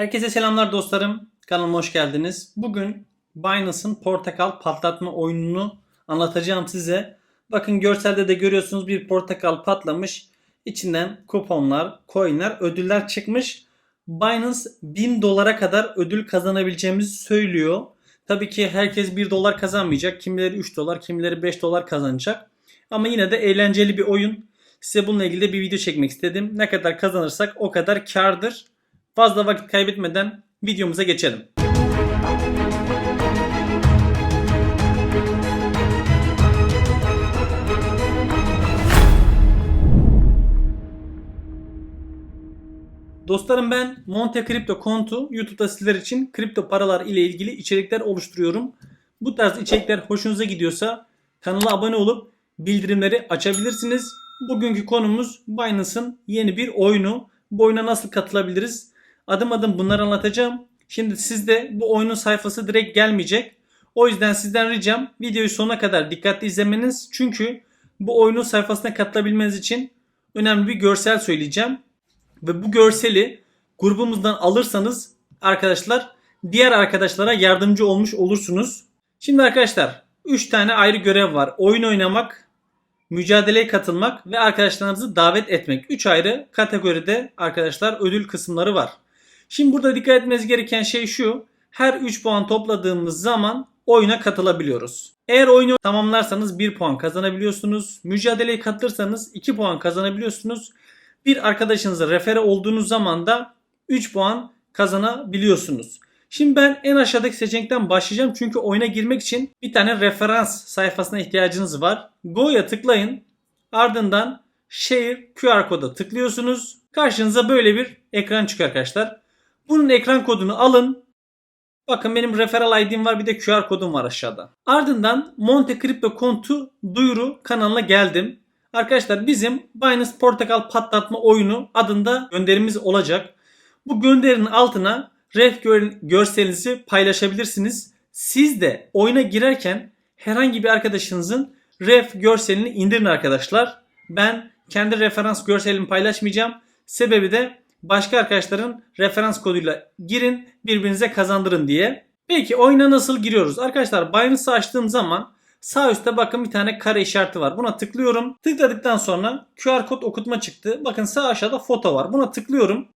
Herkese selamlar dostlarım. Kanalıma hoş geldiniz. Bugün Binance'ın portakal patlatma oyununu anlatacağım size. Bakın görselde de görüyorsunuz bir portakal patlamış. İçinden kuponlar, coinler, ödüller çıkmış. Binance 1000 dolara kadar ödül kazanabileceğimizi söylüyor. Tabii ki herkes 1 dolar kazanmayacak. Kimileri 3 dolar, kimileri 5 dolar kazanacak. Ama yine de eğlenceli bir oyun. Size bununla ilgili bir video çekmek istedim. Ne kadar kazanırsak o kadar kardır. Fazla vakit kaybetmeden videomuza geçelim. Dostlarım ben Monte Crypto Kontu YouTube'da sizler için kripto paralar ile ilgili içerikler oluşturuyorum. Bu tarz içerikler hoşunuza gidiyorsa kanala abone olup bildirimleri açabilirsiniz. Bugünkü konumuz Binance'ın yeni bir oyunu. Bu oyuna nasıl katılabiliriz? Adım adım bunları anlatacağım. Şimdi sizde bu oyunun sayfası direkt gelmeyecek. O yüzden sizden ricam videoyu sonuna kadar dikkatli izlemeniz. Çünkü bu oyunun sayfasına katılabilmeniz için önemli bir görsel söyleyeceğim. Ve bu görseli grubumuzdan alırsanız arkadaşlar diğer arkadaşlara yardımcı olmuş olursunuz. Şimdi arkadaşlar 3 tane ayrı görev var. Oyun oynamak, mücadeleye katılmak ve arkadaşlarınızı davet etmek. 3 ayrı kategoride arkadaşlar ödül kısımları var. Şimdi burada dikkat etmeniz gereken şey şu. Her 3 puan topladığımız zaman oyuna katılabiliyoruz. Eğer oyunu tamamlarsanız 1 puan kazanabiliyorsunuz. Mücadeleye katılırsanız 2 puan kazanabiliyorsunuz. Bir arkadaşınıza refere olduğunuz zaman da 3 puan kazanabiliyorsunuz. Şimdi ben en aşağıdaki seçenekten başlayacağım. Çünkü oyuna girmek için bir tane referans sayfasına ihtiyacınız var. Go'ya tıklayın. Ardından Share QR koda tıklıyorsunuz. Karşınıza böyle bir ekran çıkıyor arkadaşlar. Bunun ekran kodunu alın. Bakın benim referral ID'm var bir de QR kodum var aşağıda. Ardından Monte Crypto Kontu duyuru kanalına geldim. Arkadaşlar bizim Binance Portakal patlatma oyunu adında gönderimiz olacak. Bu gönderinin altına ref gör- görselinizi paylaşabilirsiniz. Siz de oyuna girerken herhangi bir arkadaşınızın ref görselini indirin arkadaşlar. Ben kendi referans görselimi paylaşmayacağım. Sebebi de başka arkadaşların referans koduyla girin birbirinize kazandırın diye. Peki oyuna nasıl giriyoruz? Arkadaşlar Binance'ı açtığım zaman sağ üstte bakın bir tane kare işareti var. Buna tıklıyorum. Tıkladıktan sonra QR kod okutma çıktı. Bakın sağ aşağıda foto var. Buna tıklıyorum.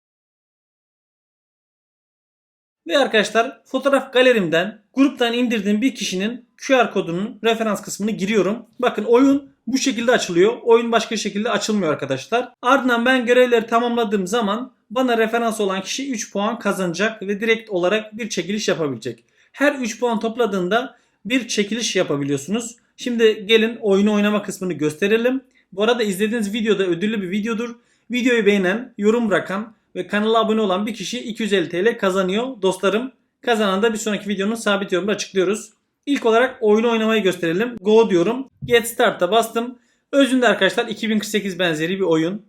Ve arkadaşlar fotoğraf galerimden gruptan indirdiğim bir kişinin QR kodunun referans kısmını giriyorum. Bakın oyun bu şekilde açılıyor. Oyun başka şekilde açılmıyor arkadaşlar. Ardından ben görevleri tamamladığım zaman bana referans olan kişi 3 puan kazanacak ve direkt olarak bir çekiliş yapabilecek. Her 3 puan topladığında bir çekiliş yapabiliyorsunuz. Şimdi gelin oyunu oynama kısmını gösterelim. Bu arada izlediğiniz videoda ödüllü bir videodur. Videoyu beğenen, yorum bırakan ve kanala abone olan bir kişi 250 TL kazanıyor dostlarım. Kazanan da bir sonraki videonun sabit yorumunda açıklıyoruz. İlk olarak oyunu oynamayı gösterelim. Go diyorum. Get Start'a bastım. Özünde arkadaşlar 2048 benzeri bir oyun.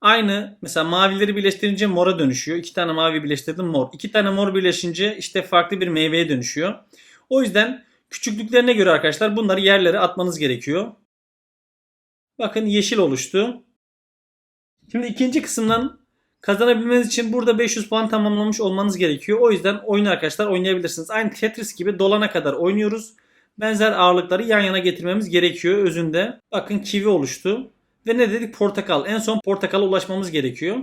Aynı mesela mavileri birleştirince mora dönüşüyor. İki tane mavi birleştirdim mor. İki tane mor birleşince işte farklı bir meyveye dönüşüyor. O yüzden küçüklüklerine göre arkadaşlar bunları yerlere atmanız gerekiyor. Bakın yeşil oluştu. Şimdi ikinci kısımdan kazanabilmeniz için burada 500 puan tamamlamış olmanız gerekiyor. O yüzden oyunu arkadaşlar oynayabilirsiniz. Aynı Tetris gibi dolana kadar oynuyoruz. Benzer ağırlıkları yan yana getirmemiz gerekiyor özünde. Bakın kivi oluştu. Ve ne dedik? Portakal. En son portakala ulaşmamız gerekiyor.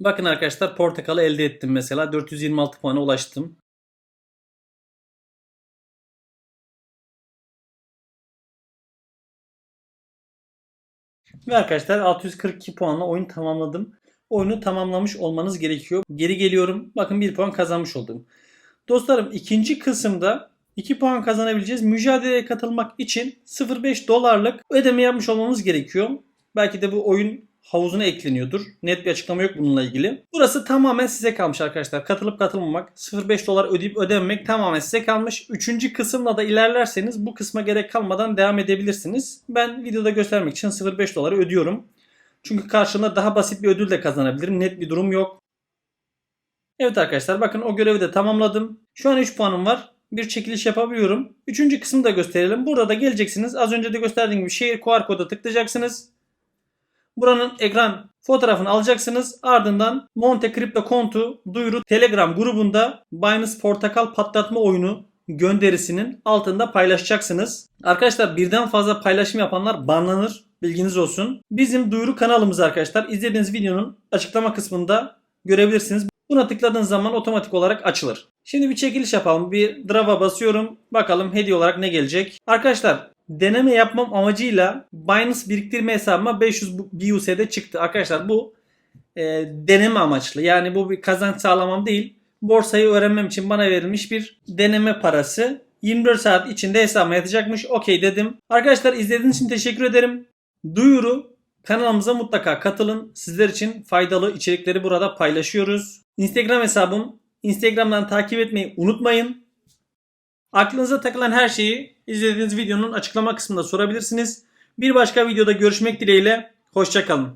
Bakın arkadaşlar portakalı elde ettim mesela. 426 puana ulaştım. Ve arkadaşlar 642 puanla oyun tamamladım. Oyunu tamamlamış olmanız gerekiyor. Geri geliyorum. Bakın 1 puan kazanmış oldum. Dostlarım ikinci kısımda 2 puan kazanabileceğiz. Mücadeleye katılmak için 0.5 dolarlık ödeme yapmış olmamız gerekiyor. Belki de bu oyun havuzuna ekleniyordur. Net bir açıklama yok bununla ilgili. Burası tamamen size kalmış arkadaşlar. Katılıp katılmamak, 0.5 dolar ödeyip ödememek tamamen size kalmış. Üçüncü kısımla da ilerlerseniz bu kısma gerek kalmadan devam edebilirsiniz. Ben videoda göstermek için 0.5 doları ödüyorum. Çünkü karşılığında daha basit bir ödül de kazanabilirim. Net bir durum yok. Evet arkadaşlar bakın o görevi de tamamladım. Şu an 3 puanım var. bir çekiliş yapabiliyorum. Üçüncü kısmı da gösterelim. Burada da geleceksiniz. Az önce de gösterdiğim gibi şehir QR koda tıklayacaksınız. Buranın ekran fotoğrafını alacaksınız. Ardından Monte Crypto kontu duyuru Telegram grubunda Binance Portakal patlatma oyunu gönderisinin altında paylaşacaksınız. Arkadaşlar birden fazla paylaşım yapanlar banlanır. Bilginiz olsun. Bizim duyuru kanalımız arkadaşlar. İzlediğiniz videonun açıklama kısmında görebilirsiniz. Buna tıkladığınız zaman otomatik olarak açılır. Şimdi bir çekiliş yapalım. Bir draw'a basıyorum. Bakalım hediye olarak ne gelecek. Arkadaşlar deneme yapmam amacıyla Binance biriktirme hesabıma 500 BUSD çıktı. Arkadaşlar bu e, deneme amaçlı. Yani bu bir kazanç sağlamam değil. Borsayı öğrenmem için bana verilmiş bir deneme parası. 24 saat içinde hesabıma yatacakmış. Okey dedim. Arkadaşlar izlediğiniz için teşekkür ederim. Duyuru kanalımıza mutlaka katılın. Sizler için faydalı içerikleri burada paylaşıyoruz. Instagram hesabım. Instagram'dan takip etmeyi unutmayın. Aklınıza takılan her şeyi izlediğiniz videonun açıklama kısmında sorabilirsiniz. Bir başka videoda görüşmek dileğiyle. Hoşçakalın.